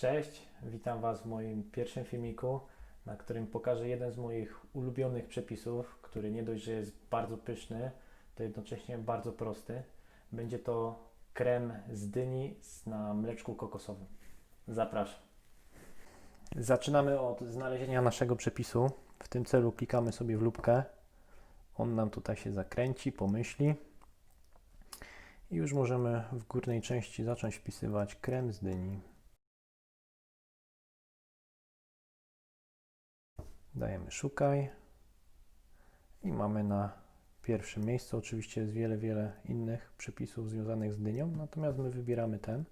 Cześć, witam Was w moim pierwszym filmiku, na którym pokażę jeden z moich ulubionych przepisów, który nie dość, że jest bardzo pyszny, to jednocześnie bardzo prosty. Będzie to krem z dyni na mleczku kokosowym. Zapraszam. Zaczynamy od znalezienia naszego przepisu. W tym celu klikamy sobie w lupkę. On nam tutaj się zakręci, pomyśli. I już możemy w górnej części zacząć wpisywać krem z dyni. Dajemy szukaj i mamy na pierwszym miejscu. Oczywiście jest wiele, wiele innych przepisów związanych z dynią, natomiast my wybieramy ten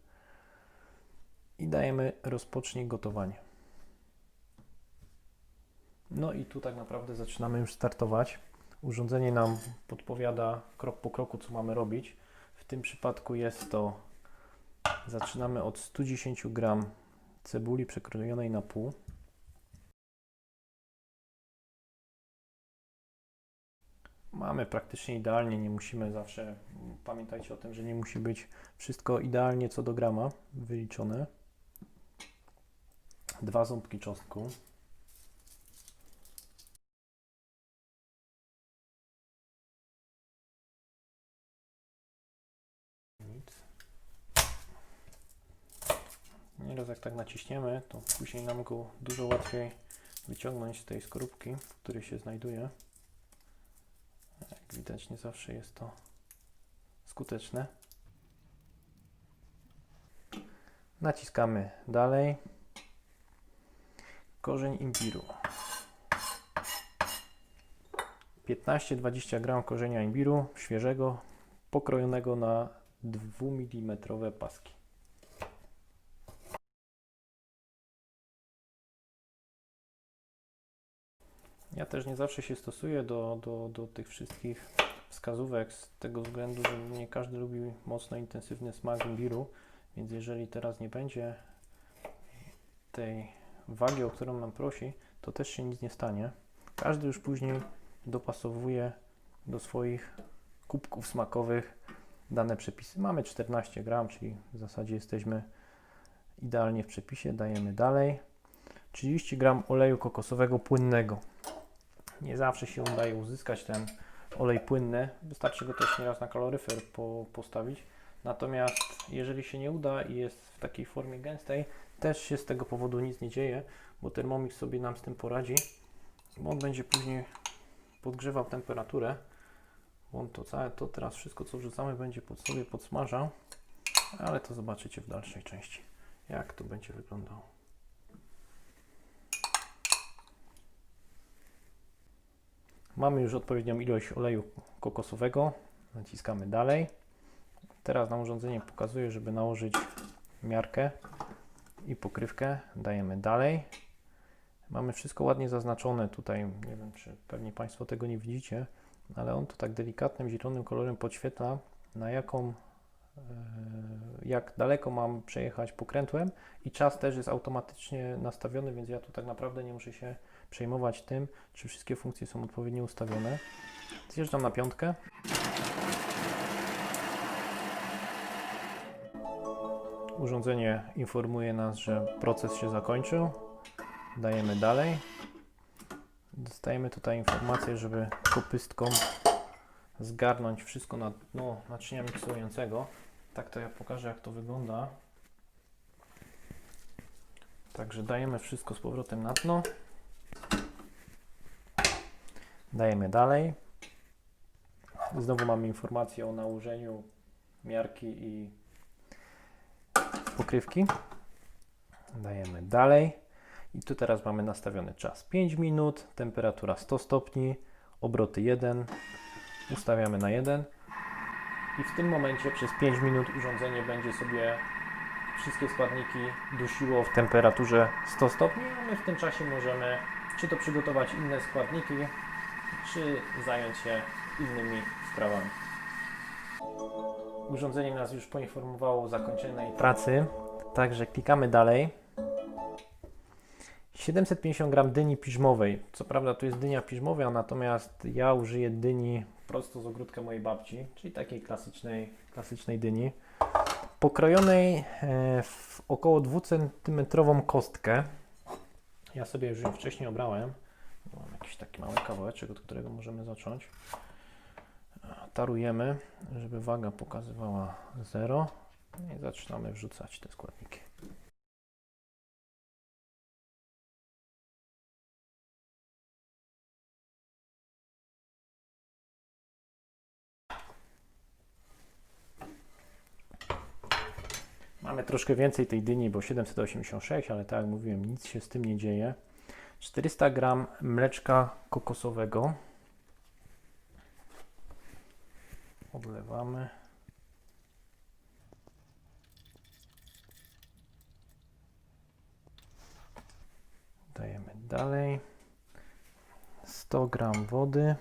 i dajemy rozpocznij gotowanie. No i tu tak naprawdę zaczynamy już startować. Urządzenie nam podpowiada krok po kroku, co mamy robić. W tym przypadku jest to, zaczynamy od 110 gram cebuli przekrojonej na pół. Mamy praktycznie idealnie, nie musimy zawsze, pamiętajcie o tym, że nie musi być wszystko idealnie co do grama wyliczone. Dwa ząbki czosnku. Nieraz jak tak naciśniemy, to później nam go dużo łatwiej wyciągnąć z tej skorupki, w której się znajduje. Widać, nie zawsze jest to skuteczne. Naciskamy dalej. Korzeń imbiru. 15-20 gram korzenia imbiru świeżego, pokrojonego na 2 mm paski. Ja też nie zawsze się stosuję do, do, do tych wszystkich wskazówek z tego względu, że nie każdy lubi mocno intensywny smak imbiru, więc jeżeli teraz nie będzie tej wagi, o którą nam prosi, to też się nic nie stanie. Każdy już później dopasowuje do swoich kubków smakowych dane przepisy. Mamy 14 gram, czyli w zasadzie jesteśmy idealnie w przepisie. Dajemy dalej. 30 gram oleju kokosowego płynnego. Nie zawsze się udaje uzyskać ten olej płynny. Wystarczy go też nieraz na kaloryfer po, postawić. Natomiast jeżeli się nie uda i jest w takiej formie gęstej, też się z tego powodu nic nie dzieje, bo Thermomix sobie nam z tym poradzi, bo on będzie później podgrzewał temperaturę, on to całe, to teraz wszystko co wrzucamy będzie pod sobie podsmażał, ale to zobaczycie w dalszej części, jak to będzie wyglądało. Mamy już odpowiednią ilość oleju kokosowego. Naciskamy dalej. Teraz nam urządzenie pokazuje, żeby nałożyć miarkę i pokrywkę. Dajemy dalej. Mamy wszystko ładnie zaznaczone tutaj. Nie wiem, czy pewnie Państwo tego nie widzicie, ale on to tak delikatnym zielonym kolorem podświetla, na jaką, e, jak daleko mam przejechać pokrętłem i czas też jest automatycznie nastawiony, więc ja tu tak naprawdę nie muszę się przejmować tym, czy wszystkie funkcje są odpowiednio ustawione. Zjeżdżam na piątkę. Urządzenie informuje nas, że proces się zakończył. Dajemy dalej. Dostajemy tutaj informację, żeby kopystką zgarnąć wszystko na dno naczynia miksującego. Tak to ja pokażę, jak to wygląda. Także dajemy wszystko z powrotem na dno. Dajemy dalej. Znowu mamy informację o nałożeniu miarki i pokrywki. Dajemy dalej. I tu teraz mamy nastawiony czas 5 minut, temperatura 100 stopni, obroty 1. Ustawiamy na 1. I w tym momencie przez 5 minut urządzenie będzie sobie wszystkie składniki dusiło w temperaturze 100 stopni, a my w tym czasie możemy czy to przygotować inne składniki, czy zająć się innymi sprawami. Urządzenie nas już poinformowało o zakończonej pracy, także klikamy dalej. 750 gram dyni piżmowej. Co prawda to jest dynia piżmowa, natomiast ja użyję dyni prosto z ogródka mojej babci, czyli takiej klasycznej, klasycznej dyni. pokrojonej e, w około 2 cm kostkę. Ja sobie już ją wcześniej obrałem. Mam jakiś taki mały kawałeczek, od którego możemy zacząć. Tarujemy, żeby waga pokazywała 0. I zaczynamy wrzucać te składniki. Mamy troszkę więcej tej dyni, bo 786, ale tak jak mówiłem, nic się z tym nie dzieje. 400 gram mleczka kokosowego. Odlewamy. Dajemy dalej. 100 gram wody.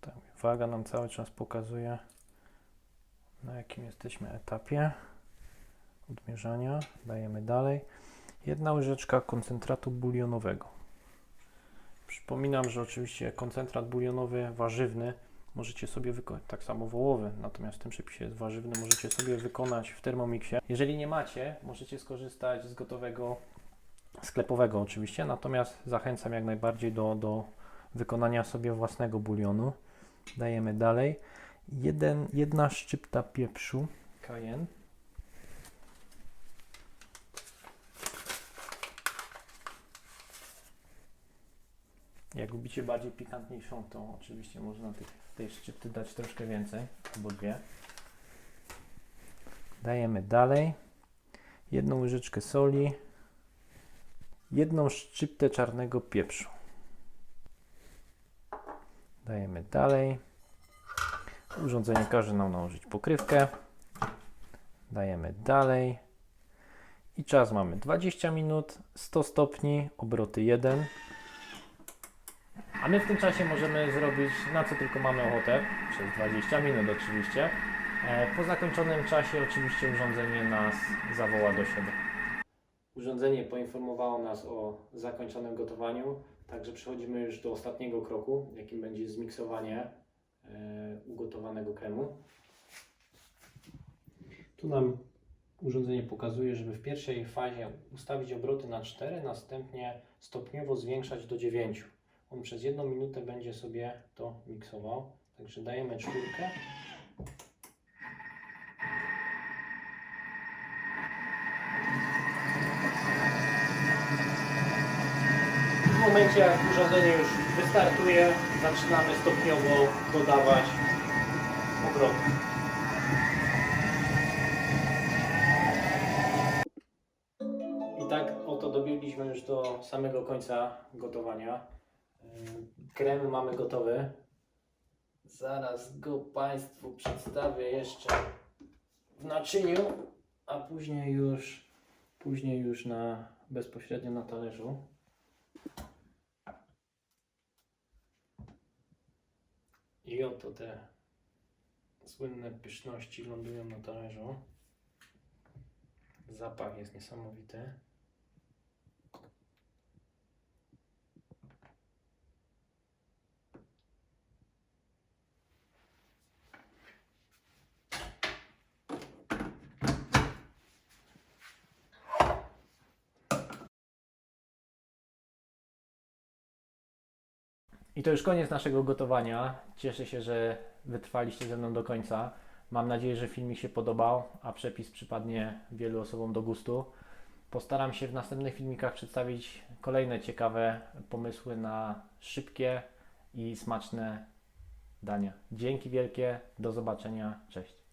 Tak, waga nam cały czas pokazuje, na jakim jesteśmy etapie odmierzania. Dajemy dalej. Jedna łyżeczka koncentratu bulionowego. Przypominam, że oczywiście koncentrat bulionowy warzywny możecie sobie wykonać, tak samo wołowy, natomiast w tym przepisie jest warzywny, możecie sobie wykonać w Thermomixie. Jeżeli nie macie, możecie skorzystać z gotowego sklepowego oczywiście, natomiast zachęcam jak najbardziej do, do wykonania sobie własnego bulionu. Dajemy dalej. Jeden, jedna szczypta pieprzu cayenne. Jak lubicie bardziej pikantniejszą, to oczywiście można tej szczypty dać troszkę więcej, albo dwie. Dajemy dalej. Jedną łyżeczkę soli. Jedną szczyptę czarnego pieprzu. Dajemy dalej. Urządzenie każe nam nałożyć pokrywkę. Dajemy dalej. I czas mamy 20 minut, 100 stopni, obroty 1. A my w tym czasie możemy zrobić na co tylko mamy ochotę, przez 20 minut oczywiście. E, Po zakończonym czasie oczywiście urządzenie nas zawoła do siebie. Urządzenie poinformowało nas o zakończonym gotowaniu, także przechodzimy już do ostatniego kroku, jakim będzie zmiksowanie e, ugotowanego kremu. Tu nam urządzenie pokazuje, żeby w pierwszej fazie ustawić obroty na 4, następnie stopniowo zwiększać do 9. On przez jedną minutę będzie sobie to miksował. Także dajemy czwórkę. W momencie jak urządzenie już wystartuje, zaczynamy stopniowo dodawać obroty. I tak oto dobiegliśmy już do samego końca gotowania. Krem mamy gotowy. Zaraz go Państwu przedstawię jeszcze w naczyniu, a później już, później już na, bezpośrednio na talerzu. I oto te słynne pyszności lądują na talerzu. Zapach jest niesamowity. I to już koniec naszego gotowania. Cieszę się, że wytrwaliście ze mną do końca. Mam nadzieję, że filmik się podobał, a przepis przypadnie wielu osobom do gustu. Postaram się w następnych filmikach przedstawić kolejne ciekawe pomysły na szybkie i smaczne dania. Dzięki wielkie, do zobaczenia, cześć.